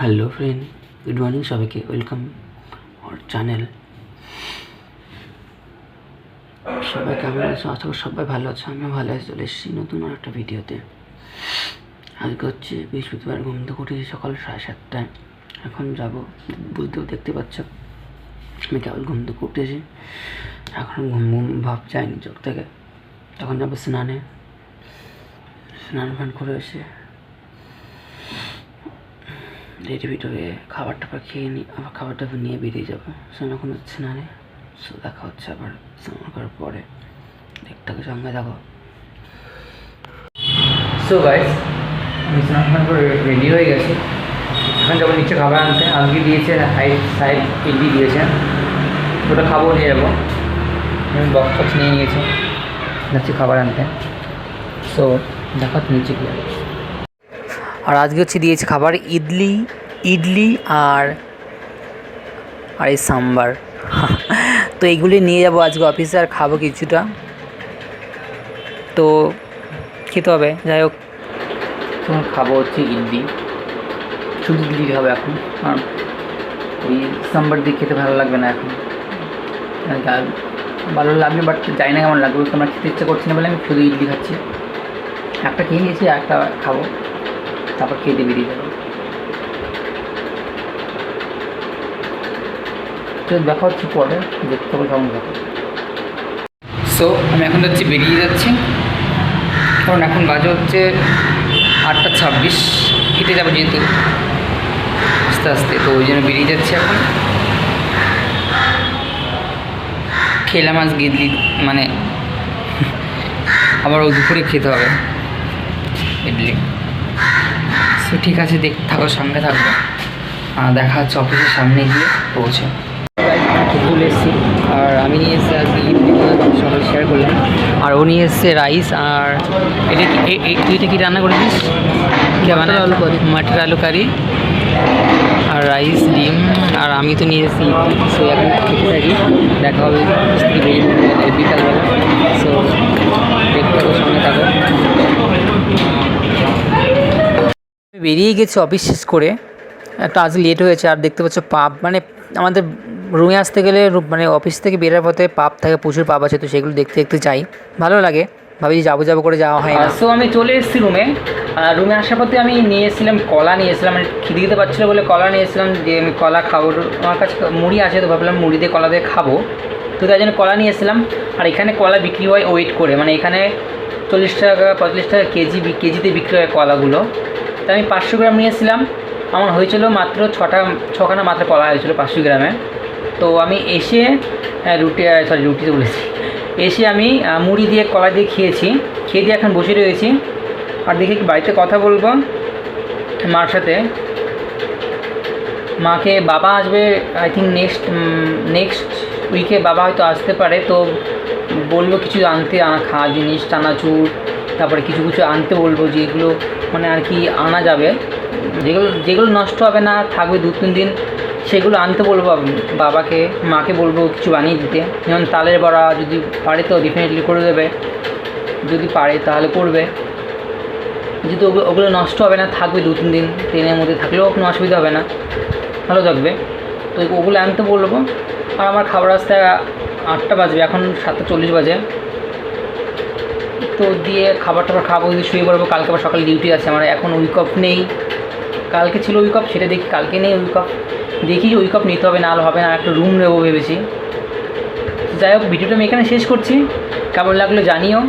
Hello friend good morning সবাইকে. Welcome আমার channel সবাই কেমন আছো? করি সবাই ভালো আছো। আমিও ভালো আছি। চলে এসেছি নতুন আর একটা ভিডিওতে। আজকে হচ্ছে বৃহস্পতিবার, ঘুম থেকে উঠেছি সকাল সাড়ে সাতটায়। এখন যাব। বুঝতেও দেখতে পাচ্ছ, আমি কেবল ঘুম থেকে উঠেছি। এখন ঘুম ঘুম ভাব যায়নি চোখ থেকে। তখন যাব স্নানে। স্নান ফান করে এসে রেডি হয়ে খাবার টাবার খেয়ে নিই আবার খাবার টাবার নিয়ে বেরিয়ে যাব। স্নান এখন হচ্ছে না রে। সো দেখা হচ্ছে আবার স্নান করার পরে। দেখতে সঙ্গে, দেখো। সো গাইস আমি স্নান করে রেডি হয়ে গেছি। এখন যখন নিচে খাবার আনতে। আজকে দিয়েছে সাইড ইডলি দিয়েছে ওটা খাব, নিয়ে যাব। আমি বক্স টক্স নিয়ে নিয়েছি। যাচ্ছি খাবার আনতে। সো দেখা নিচে গিয়ে। আর আজকে হচ্ছে দিয়েছে খাবার ইডলি ইডলি আর আর এই সাম্বার। তো এইগুলি নিয়ে যাব আজকে অফিসে আর খাব কিছুটা। তো খেতে হবে, যাই হোক। খাব হচ্ছে ইডলি। শুধু ইডলি খাব এখন, কারণ ওই সাম্বার দিয়ে খেতে ভালো লাগবে না এখন। ভালো লাগবে বাট জানি না কেমন লাগবে, তোমরা খেতে ইচ্ছা করছে না বলে আমি শুধু ইডলি খাচ্ছি। একটা খেয়ে নিয়েছি একটা খাব, তারপর খেয়ে দিয়ে বেরিয়ে যাব। তো দেখা হচ্ছে পরে, দেখতে হবে কেমন সো আমি এখন যাচ্ছি, বেরিয়ে যাচ্ছি। কারণ এখন বাজে হচ্ছে আটটা ছাব্বিশ। হেঁটে যাব যেহেতু। আস্তে আস্তে, তো ওই জন্য বেরিয়ে যাচ্ছি এখন। খেলাম আজ গিদলি মানে আবার ওই দুপুরে খেতে হবে। ইডলি সো ঠিক আছে, দেখ, থাকো, সঙ্গে থাকব দেখা হচ্ছে অফিসের সামনে গিয়ে পৌঁছে। চলে এসেছি। আর আমি নিয়ে এসেছি আজকে সকালে শেয়ার করলাম আর ও নিয়ে এসছে রাইস আর এটা কি এ- এ- তুই এটা কি রান্না করেছিস? মানে আলু কারি মাটার আলু কারি আর রাইস ডিম। আর আমি তো নিয়ে এসেছি সো এখন খেতে থাকি। দেখা হবে বিকালবেলা। সো দেখতে সঙ্গে থাকো। বেরিয়ে গেছি অফিস শেষ করে। একটা আজ লেট হয়েছে আর দেখতে পাচ্ছ পাপ মানে আমাদের রুমে আসতে গেলে মানে অফিস থেকে বেরার পথে পাপ থাকে, প্রচুর পাপ আছে, তো সেগুলো দেখতে দেখতে যাই। ভালো লাগে। ভাবি যাব যাব করে যাওয়া হয় না। সো আমি চলে এসেছি রুমে আর রুমে আসার পথে আমি নিয়ে এসেছিলাম কলা নিয়ে এসেছিলাম মানে খিদে দিতে পারছিলো বলে কলা নিয়ে এসেছিলাম যে আমি কলা খাব। আমার কাছে মুড়ি আছে, তো ভাবলাম মুড়ি দিয়ে কলা দিয়ে খাব। তো তাই জন্য কলা নিয়ে এসেছিলাম আর এখানে কলা বিক্রি হয় ওয়েট করে মানে এখানে চল্লিশ টাকা, পঁয়তাল্লিশ টাকা কেজি কেজিতে বিক্রি হয় কলাগুলো। তো আমি পাঁচশো গ্রাম নিয়েছিলাম। আমার হয়েছিল মাত্র ছটা ছখানা মাত্র কলা হয়েছিল পাঁচশো গ্রামে। তো আমি এসে রুটি সরি রুটিতে বলেছি এসে আমি মুড়ি দিয়ে কলা দিয়ে খেয়েছি। খেয়ে দিয়ে এখন বসে রয়েছি। আর দেখি বাড়িতে কথা বলব মার সাথে। মাকে বাবা আসবে আই থিঙ্ক নেক্সট নেক্সট উইকে বাবা হয়তো আসতে পারে। তো বলব কিছু আনতে খাওয়া জিনিস চানাচুর তারপরে কিছু কিছু আনতে বলব যেগুলো মানে আর কি আনা যাবে। যেগুলো যেগুলো নষ্ট হবে না, থাকবে দু তিন দিন। সেগুলো আনতে বলব বাবাকে, মাকে বলব কিছু বানিয়ে দিতে। যেমন তালের বড়া যদি পারে তো ডেফিনেটলি করে দেবে। যদি পারে তাহলে করবে। যেহেতু ওগুলো নষ্ট হবে না, থাকবে দু, তিন দিন। ট্রেনের মধ্যে থাকলেও কোনো অসুবিধা হবে না। ভালো থাকবে। তো ওগুলো আনতে বলব। আর আমার খাবার আসতে আটটা বাজবে, এখন সাতটা চল্লিশ বাজে। তো দিয়ে খাবার টাবার খাব, দিয়ে শুয়ে পড়ব। কালকে আবার সকালে ডিউটি আছে, আমার এখন উইক অফ নেই। কালকে ছিল উইক অফ সেটা দেখি, কালকে নেই উইক অফ দেখি ওই কাপ নিতে হবে, না হবে না, একটা রুম নেব ভেবেছি। যাই হোক ভিডিওটা আমি এখানে শেষ করছি। কেমন লাগল জানিও।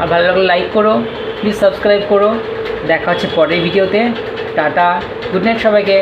আর ভালো লাগলে লাইক করো প্লিজ সাবস্ক্রাইব করো। দেখা হচ্ছে পরের ভিডিওতে টাটা গুড নাইট সবাইকে।